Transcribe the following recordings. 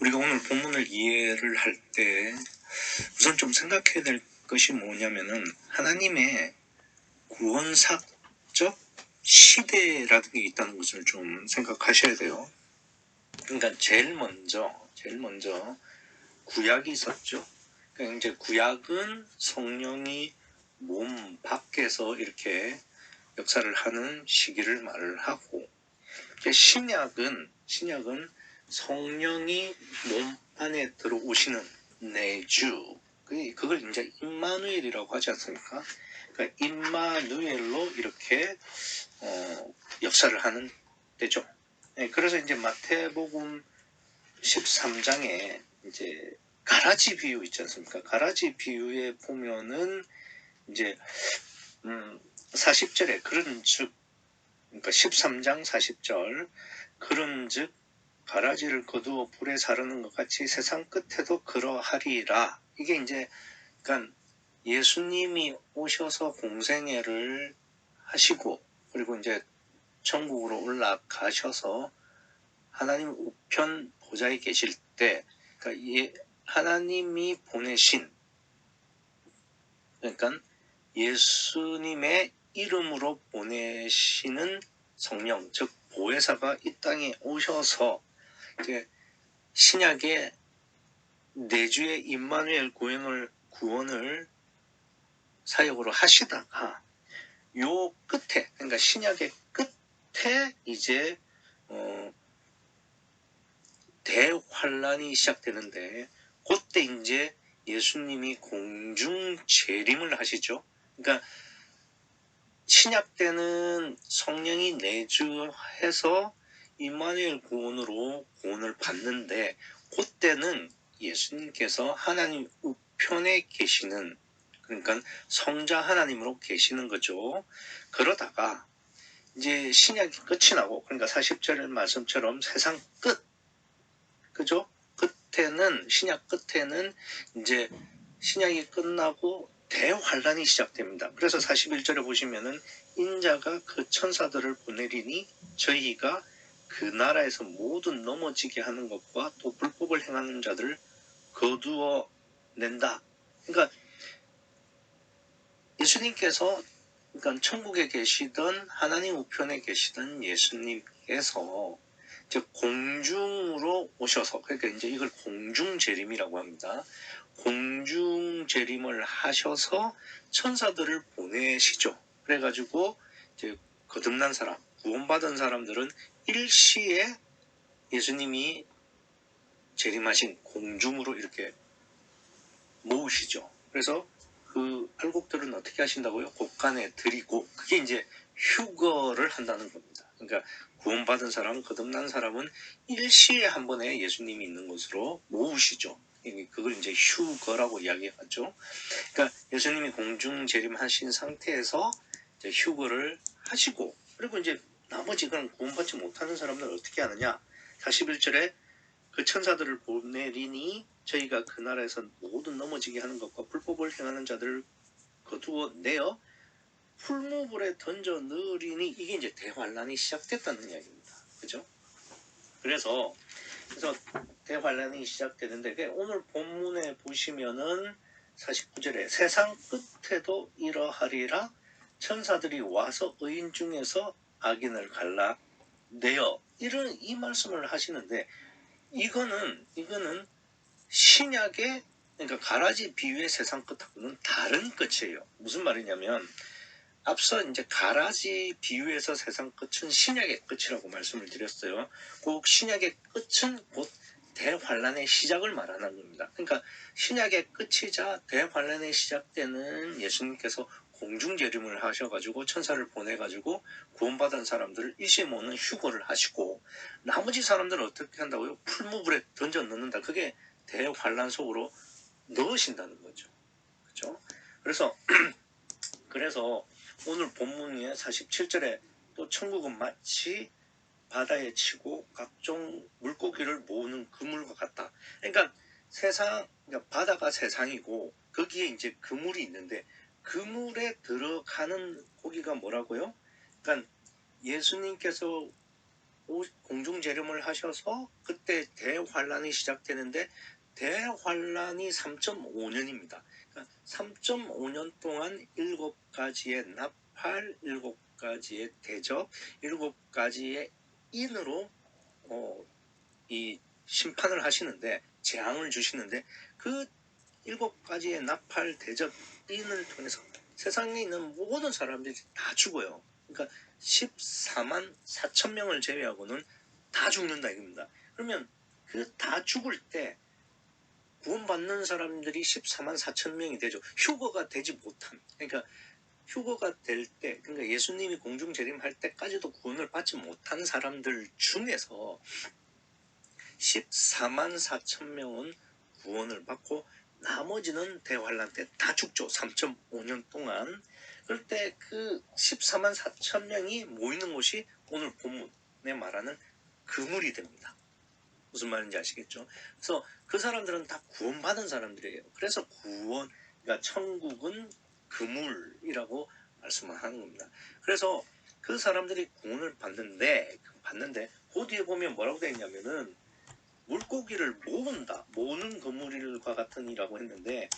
우리가 오늘 본문을 이해를 할 때 우선 좀 생각해야 될 것이 뭐냐면은 하나님의 구원사적 시대라는 게 있다는 것을 좀 생각하셔야 돼요. 그러니까 제일 먼저 제일 먼저 구약이 있었죠. 그러니까 이제 구약은 성령이 몸 밖에서 이렇게 역사를 하는 시기를 말을 하고 신약은 신약은 성령이 몸 안에 들어오시는 내주 그- 그걸 이제 임마누엘이라고 하지 않습니까? 그러니까 임마누엘로 이렇게 어, 역사를 하는 때죠. 네, 그래서 이제 마태복음 13장에 이제 가라지 비유 있지 않습니까? 가라지 비유에 보면은 이제 음, 40절에 그런즉 그러니까 13장 40절 그런즉 가라지를 거두어 불에 사르는 것 같이 세상 끝에도 그러하리라. 이게 이제 그러니까 예수님이 오셔서 공생애를 하시고 그리고 이제 천국으로 올라가셔서 하나님 우편 보좌에 계실 때 그러니까 예, 하나님이 보내신 그러니까 예수님의 이름으로 보내시는 성령 즉 보혜사가 이 땅에 오셔서 신약의 내주의 임마누엘 구원을 구원을 사역으로 하시다가 요 끝에 그러니까 신약의 끝에 이제 어, 대환란이 시작되는데 그때 이제 예수님이 공중 재림을 하시죠. 그러니까 신약 때는 성령이 내주해서 임마누엘 구원으로 구원을 받는데 그때는 예수님께서 하나님 우편에 계시는 그러니까 성자 하나님으로 계시는 거죠. 그러다가 이제 신약이 끝이 나고 그러니까 40절 말씀처럼 세상 끝 그죠? 끝에는 신약 끝에는 이제 신약이 끝나고 대환란이 시작됩니다. 그래서 41절에 보시면은 인자가 그 천사들을 보내리니 저희가 그 나라에서 모든 넘어지게 하는 것과 또 불법을 행하는 자들을 거두어 낸다. 그러니까 예수님께서 그러니까 천국에 계시던 하나님 우편에 계시던 예수님께서 이제 공중으로 오셔서 그러니까 이제 이걸 공중 재림이라고 합니다. 공중 재림을 하셔서 천사들을 보내시죠. 그래가지고 이제 거듭난 사람, 구원받은 사람들은 일시에 예수님이 재림하신 공중으로 이렇게 모으시죠. 그래서 그 알곡들은 어떻게 하신다고요? 곳간에 드리고 그게 이제 휴거를 한다는 겁니다. 그러니까 구원받은 사람, 거듭난 사람은 일시에 한 번에 예수님이 있는 곳으로 모으시죠. 그걸 이제 휴거라고 이야기하죠. 그러니까 예수님이 공중 재림하신 상태에서 휴거를 하시고 그리고 이제 나머지 그런 구원받지 못하는 사람들은 어떻게 하느냐? 41절에 그 천사들을 보내리니 저희가 그 나라에서 모든 넘어지게 하는 것과 불법을 행하는 자들을 거두어 내어 풀무불에 던져 넣으리니 이게 이제 대환란이 시작됐다는 이야기입니다. 그죠? 그래서 그래서 대환란이 시작되는데 그 오늘 본문에 보시면은 49절에 세상 끝에도 이러하리라 천사들이 와서 의인 중에서 악인을 갈라 내어 이런 이 말씀을 하시는데 이거는 이거는 신약의 그러니까 가라지 비유의 세상 끝하고는 다른 끝이에요. 무슨 말이냐면 앞서 이제 가라지 비유에서 세상 끝은 신약의 끝이라고 말씀을 드렸어요. 꼭 신약의 끝은 곧 대환란의 시작을 말하는 겁니다. 그러니까 신약의 끝이자 대환란의 시작되는 예수님께서 공중 재림을 하셔가지고 천사를 보내가지고 구원받은 사람들을 일시에 모는 휴거를 하시고 나머지 사람들은 어떻게 한다고요? 풀무불에 던져 넣는다. 그게 대환란 속으로 넣으신다는 거죠. 그렇죠? 그래서 그래서 오늘 본문의 47절에 또 천국은 마치 바다에 치고 각종 물고기를 모으는 그물과 같다. 그러니까 세상 그러니까 바다가 세상이고 거기에 이제 그물이 있는데 그물에 들어가는 고기가 뭐라고요? 그러니까 예수님께서 오- 공중 재림을 하셔서 그때 대환란이 시작되는데 대환란이 3.5년입니다. 그러니까 3.5년 동안 일곱 가지의 나팔, 일곱 가지의 대접, 일곱 가지의 인으로 어, 이 심판을 하시는데 재앙을 주시는데 그 일곱 가지의 나팔, 대접, 인을 통해서 세상에 있는 모든 사람들이 다 죽어요. 그러니까 14만 4천 명을 제외하고는 다 죽는다 이겁니다. 그러면 그 다 죽을 때 구원받는 사람들이 14만 4천 명이 되죠. 휴거가 되지 못한. 그러니까 휴거가 될 때, 그러니까 예수님이 공중 재림할 때까지도 구원을 받지 못한 사람들 중에서 14만 4천 명은 구원을 받고 나머지는 대환란 때다 죽죠. 3.5년 동안. 그럴 때그 14만 4천 명이 모이는 곳이 오늘 본문에 말하는 그물이 됩니다. 무슨 말인지 아시겠죠? 그래서 그 사람들은 다 구원받은 사람들이에요. 그래서 구원, 그러니까 천국은 그물이라고 말씀을 하는 겁니다. 그래서 그 사람들이 구원을 받는데, 받는데, 그 뒤에 보면 뭐라고 되어 있냐면은, 물고기를 모은다. 모으는 그물과 같으니라고 했는데,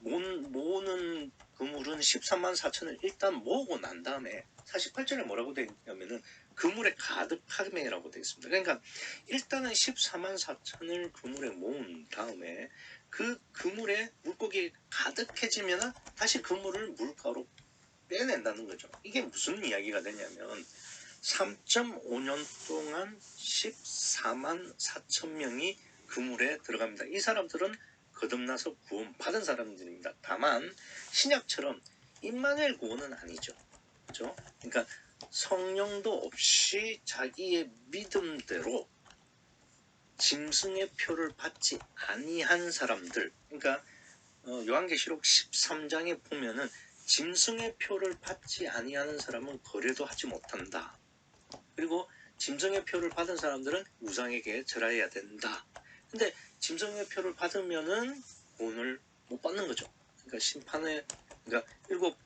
모, 모으는 그물은 13만 4천을 일단 모으고 난 다음에, 48절에 뭐라고 되어 있냐면은, 그물에 가득함이라고 되어 있습니다. 그러니까, 일단은 14만 4천을 그물에 모은 다음에, 그 그물에 물고기 가득해지면 다시 그물을 물가로 빼낸다는 거죠. 이게 무슨 이야기가 되냐면 3.5년 동안 14만 4천 명이 그물에 들어갑니다. 이 사람들은 거듭나서 구원받은 사람들입니다. 다만 신약처럼 임마누엘 구원은 아니죠. 그렇죠? 그러니까 성령도 없이 자기의 믿음대로 짐승의 표를 받지 아니한 사람들 그러니까 어, 요한계시록 13장에 보면은 짐승의 표를 받지 아니하는 사람은 거래도 하지 못한다. 그리고 짐승의 표를 받은 사람들은 우상에게 절하여야 된다. 근데 짐승의 표를 받으면은 구원을 못 받는 거죠. 그러니까 심판에 그러니까 일곱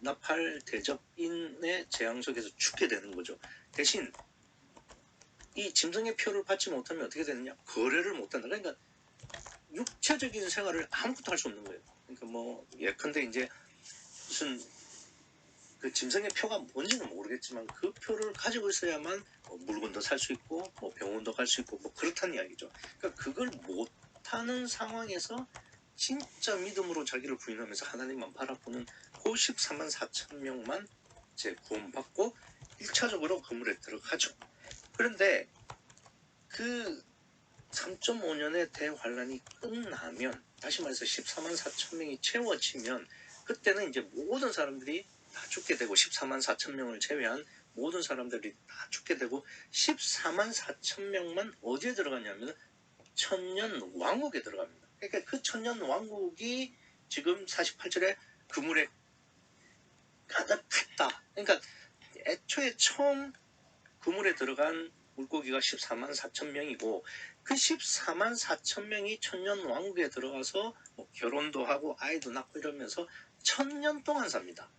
나팔 대접인의 재앙 속에서 죽게 되는 거죠. 대신 이 짐승의 표를 받지 못하면 어떻게 되느냐? 거래를 못 한다. 그러니까 육체적인 생활을 아무것도 할 수 없는 거예요. 그러니까 뭐 예컨대 이제 무슨 그 짐승의 표가 뭔지는 모르겠지만 그 표를 가지고 있어야만 뭐 물건도 살 수 있고 뭐 병원도 갈 수 있고 뭐 그렇다는 이야기죠. 그러니까 그걸 못하는 상황에서 진짜 믿음으로 자기를 부인하면서 하나님만 바라보는 그 14만 4천 명만 이제 구원받고 1차적으로 그물에 들어가죠. 그런데 그 3.5년의 대환란이 끝나면 다시 말해서 14만 4천 명이 채워지면 그때는 이제 모든 사람들이 다 죽게 되고 14만 4천 명을 제외한 모든 사람들이 다 죽게 되고 14만 4천 명만 어디에 들어가냐면 천년 왕국에 들어갑니다. 그러니까 그 천년 왕국이 지금 48절에 그물에 가득했다. 그러니까 애초에 처음 그물에 들어간 물고기가 14만 4천 명이고 그 14만 4천 명이 천년 왕국에 들어가서 뭐 결혼도 하고 아이도 낳고 이러면서 천년 동안 삽니다.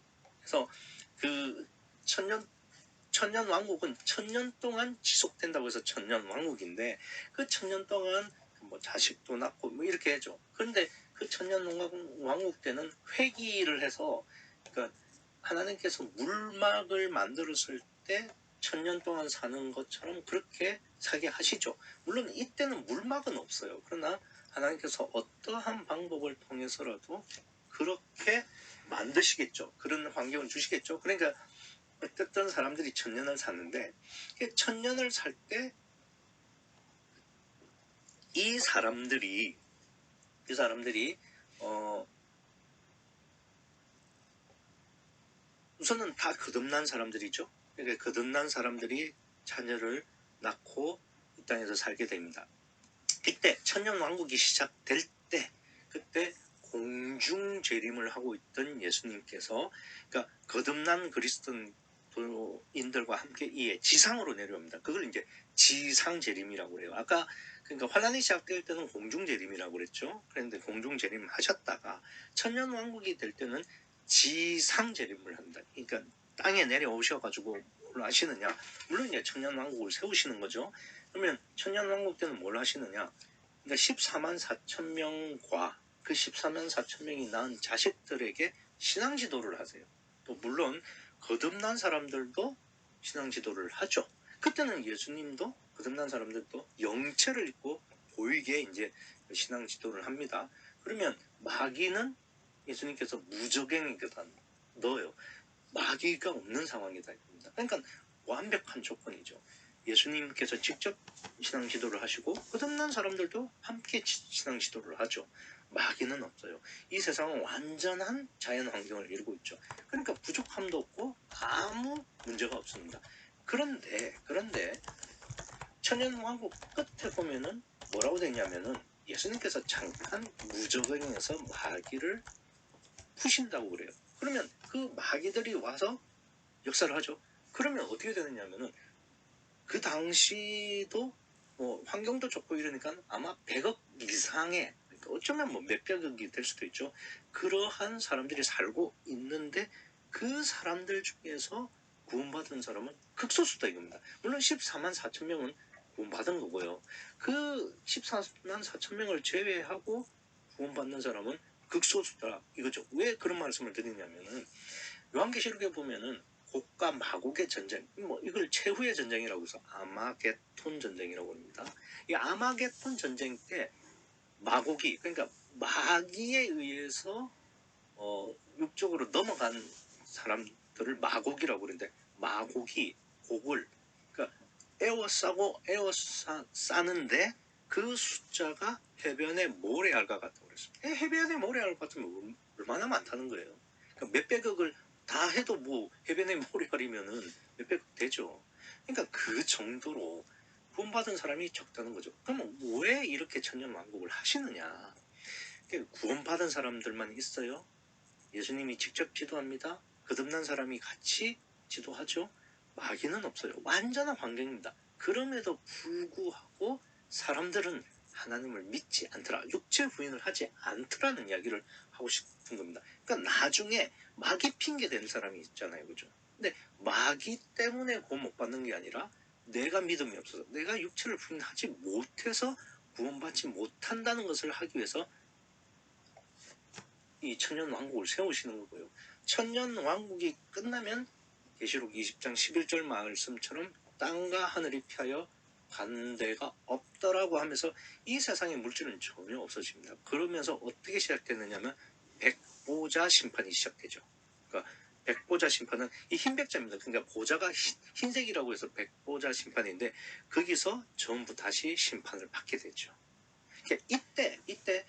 그래서 그 천년 천년 왕국은 천년 동안 지속된다고 해서 천년 왕국인데 그 천년 동안 뭐 자식도 낳고 뭐 이렇게 해죠. 그런데 그 천년 왕국 때는 회기를 해서 그러니까 하나님께서 물막을 만들었을 때 천년 동안 사는 것처럼 그렇게 사게 하시죠. 물론 이때는 물막은 없어요. 그러나 하나님께서 어떠한 방법을 통해서라도 그렇게 만드시겠죠. 그런 환경을 주시겠죠. 그러니까 어쨌든 사람들이 천년을 사는데 이 천년을 살 때 이 사람들이 이 사람들이 어 우선은 다 거듭난 사람들이죠. 그러니까 거듭난 사람들이 자녀를 낳고 이 땅에서 살게 됩니다. 그때 천년 왕국이 시작될 때 그때 공중 재림을 하고 있던 예수님께서 그러니까 거듭난 그리스도인들과 함께 이에 지상으로 내려옵니다. 그걸 이제 지상 재림이라고 그래요. 아까 그러니까 환란이 시작될 때는 공중 재림이라고 그랬죠. 그런데 공중 재림 하셨다가 천년 왕국이 될 때는 지상 재림을 한다. 그러니까 땅에 내려오셔 가지고 뭘 하시느냐? 물론 이제 천년 왕국을 세우시는 거죠. 그러면 천년 왕국 때는 뭘 하시느냐? 그러니까 14만 4천 명과 그 14만 4천 명이 낳은 자식들에게 신앙 지도를 하세요. 또 물론 거듭난 사람들도 신앙 지도를 하죠. 그때는 예수님도 거듭난 사람들도 영체를 입고 보이게 이제 신앙 지도를 합니다. 그러면 마귀는 예수님께서 무적행이거든 넣어요. 마귀가 없는 상황이다. 이겁니다. 그러니까 완벽한 조건이죠. 예수님께서 직접 신앙 지도를 하시고 거듭난 사람들도 함께 지- 신앙 지도를 하죠. 마귀는 없어요. 이 세상은 완전한 자연 환경을 이루고 있죠. 그러니까 부족함도 없고 아무 문제가 없습니다. 그런데 그런데 천년 왕국 끝에 보면은 뭐라고 되냐면은 예수님께서 잠깐 무적행에서 마귀를 푸신다고 그래요. 그러면 그 마귀들이 와서 역사를 하죠. 그러면 어떻게 되느냐면은 그 당시도 뭐 환경도 좋고 이러니까 아마 100억 이상의 어쩌면 뭐 몇백억이 될 수도 있죠. 그러한 사람들이 살고 있는데 그 사람들 중에서 구원받은 사람은 극소수다 이겁니다. 물론 14만 4천 명은 구원받은 거고요. 그 14만 4천 명을 제외하고 구원받는 사람은 극소수다 이거죠. 왜 그런 말씀을 드리냐면은 요한계시록에 보면은 곡과 마곡의 전쟁, 뭐 이걸 최후의 전쟁이라고 해서 아마겟톤 전쟁이라고 합니다. 이 아마겟톤 전쟁 때 마곡이 그러니까 마귀에 의해서 어, 육적으로 넘어간 사람들을 마곡이라고 그러는데 마곡이 곡을 그러니까 에워싸고 에워싸는데 그 숫자가 해변의 모래알과 같다고 그랬습니다. 에, 해변의 모래알 같으면 얼마나 많다는 거예요. 그러니까 몇백억을 다 해도 뭐 해변의 모래알이면은 몇백억 되죠. 그러니까 그 정도로 구원받은 사람이 적다는 거죠. 그러면 왜 이렇게 천년왕국을 하시느냐? 구원받은 사람들만 있어요. 예수님이 직접 지도합니다. 거듭난 사람이 같이 지도하죠. 마귀는 없어요. 완전한 환경입니다. 그럼에도 불구하고 사람들은 하나님을 믿지 않더라. 육체 부인을 하지 않더라는 이야기를 하고 싶은 겁니다. 그러니까 나중에 마귀 핑계 된 사람이 있잖아요. 그죠? 근데 마귀 때문에 구원 못 받는 게 아니라 내가 믿음이 없어서 내가 육체를 부인하지 못해서 구원받지 못한다는 것을 하기 위해서 이 천년 왕국을 세우시는 거고요. 천년 왕국이 끝나면 계시록 20장 11절 말씀처럼 땅과 하늘이 피하여 반대가 없더라고 하면서 이 세상의 물질은 전혀 없어집니다. 그러면서 어떻게 시작되느냐면 백보자 심판이 시작되죠. 백보자 심판은 이 흰 백자입니다. 그러니까 보자가 흰- 흰색이라고 해서 백보자 심판인데 거기서 전부 다시 심판을 받게 되죠. 그러니까 이때 이때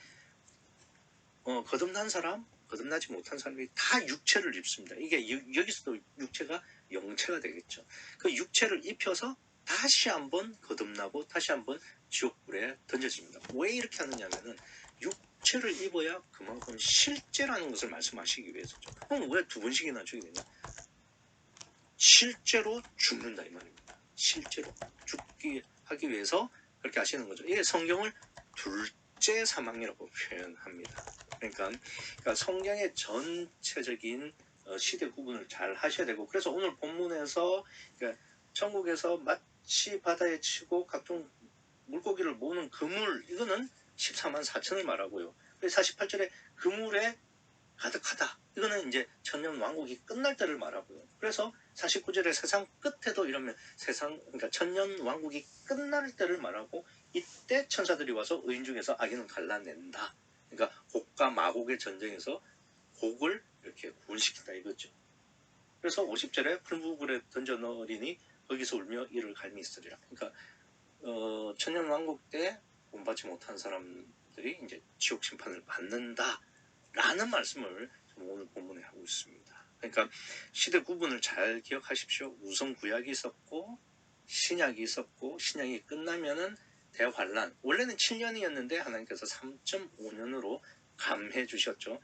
어, 거듭난 사람, 거듭나지 못한 사람이 다 육체를 입습니다. 이게 유- 여기서도 육체가 영체가 되겠죠. 그 육체를 입혀서 다시 한번 거듭나고 다시 한번 지옥불에 던져집니다. 왜 이렇게 하느냐면은 육 체를 입어야 그만큼 실제라는 것을 말씀하시기 위해서죠. 그럼 왜 두 번씩이나 죽게 되냐? 실제로 죽는다 이 말입니다. 실제로 죽기 하기 위해서 그렇게 하시는 거죠. 이게 성경을 둘째 사망이라고 표현합니다. 그러니까, 그러니까 성경의 전체적인 어, 시대 구분을 잘 하셔야 되고 그래서 오늘 본문에서 그러니까 천국에서 마치 바다에 치고 각종 물고기를 모으는 그물 이거는 14만 4천을 말하고요. 그래서 48절에 그물에 가득하다. 이거는 이제 천년 왕국이 끝날 때를 말하고요. 그래서 49절에 세상 끝에도 이러면 세상 그러니까 천년 왕국이 끝날 때를 말하고 이때 천사들이 와서 의인 중에서 악인을 갈라낸다. 그러니까 곡과 마곡의 전쟁에서 곡을 이렇게 구원시킨다 이거죠. 그래서 50절에 풀무불에 던져 넣으리니 거기서 울며 이를 갈미 있으리라. 그러니까 어, 천년 왕국 때 본받지 못한 사람들이 이제 지옥 심판을 받는다라는 말씀을 오늘 본문에 하고 있습니다. 그러니까 시대 구분을 잘 기억하십시오. 우선 구약이 있었고 신약이 있었고 신약이 끝나면은 대환란 원래는 7년이었는데 하나님께서 3.5년으로 감해 주셨죠.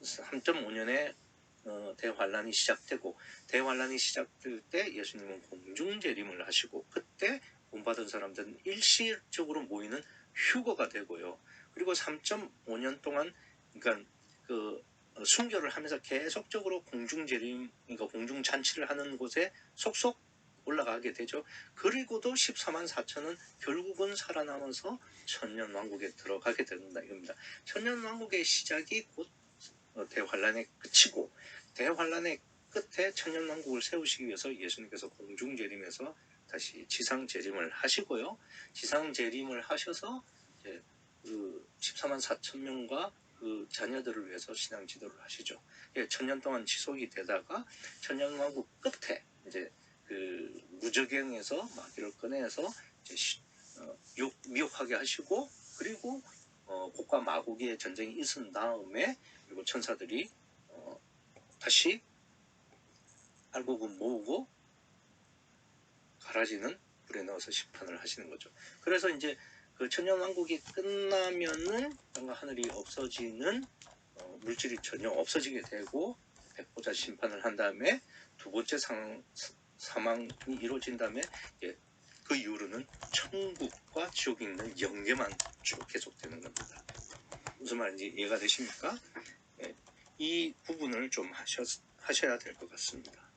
3.5년에 어, 대환란이 시작되고 대환란이 시작될 때 예수님은 공중 재림을 하시고 그때 본받은 사람들은 일시적으로 모이는 휴거가 되고요. 그리고 3.5년 동안 그러니까 그 어, 순교를 하면서 계속적으로 공중 재림 그러니까 공중 잔치를 하는 곳에 속속 올라가게 되죠. 그리고도 14만 4천은 결국은 살아남아서 천년 왕국에 들어가게 된다 이겁니다. 천년 왕국의 시작이 곧 어, 대환란의 끝이고 대환란의 끝에 천년 왕국을 세우시기 위해서 예수님께서 공중 재림에서 다시 지상 재림을 하시고요. 지상 재림을 하셔서 이제 그 14만 4천 명과 그 자녀들을 위해서 신앙 지도를 하시죠. 예, 천년 동안 지속이 되다가 천년 왕국 끝에 이제 그 무적행에서 마귀를 꺼내서 이제 시- 어, 욕, 미혹하게 하시고 그리고 어, 곡과 마곡의 전쟁이 있은 다음에 그리고 천사들이 어, 다시 알곡은 모으고 가라지는 불에 넣어서 심판을 하시는 거죠. 그래서 이제 그 천년 왕국이 끝나면은 땅과 하늘이 없어지는 어, 물질이 전혀 없어지게 되고 백보자 심판을 한 다음에 두 번째 상, 사망이 이루어진 다음에 예, 그 이후로는 천국과 지옥이 있는 영계만 쭉 계속되는 겁니다. 무슨 말인지 이해가 되십니까? 예, 이 부분을 좀 하셔, 하셔야 될 것 같습니다.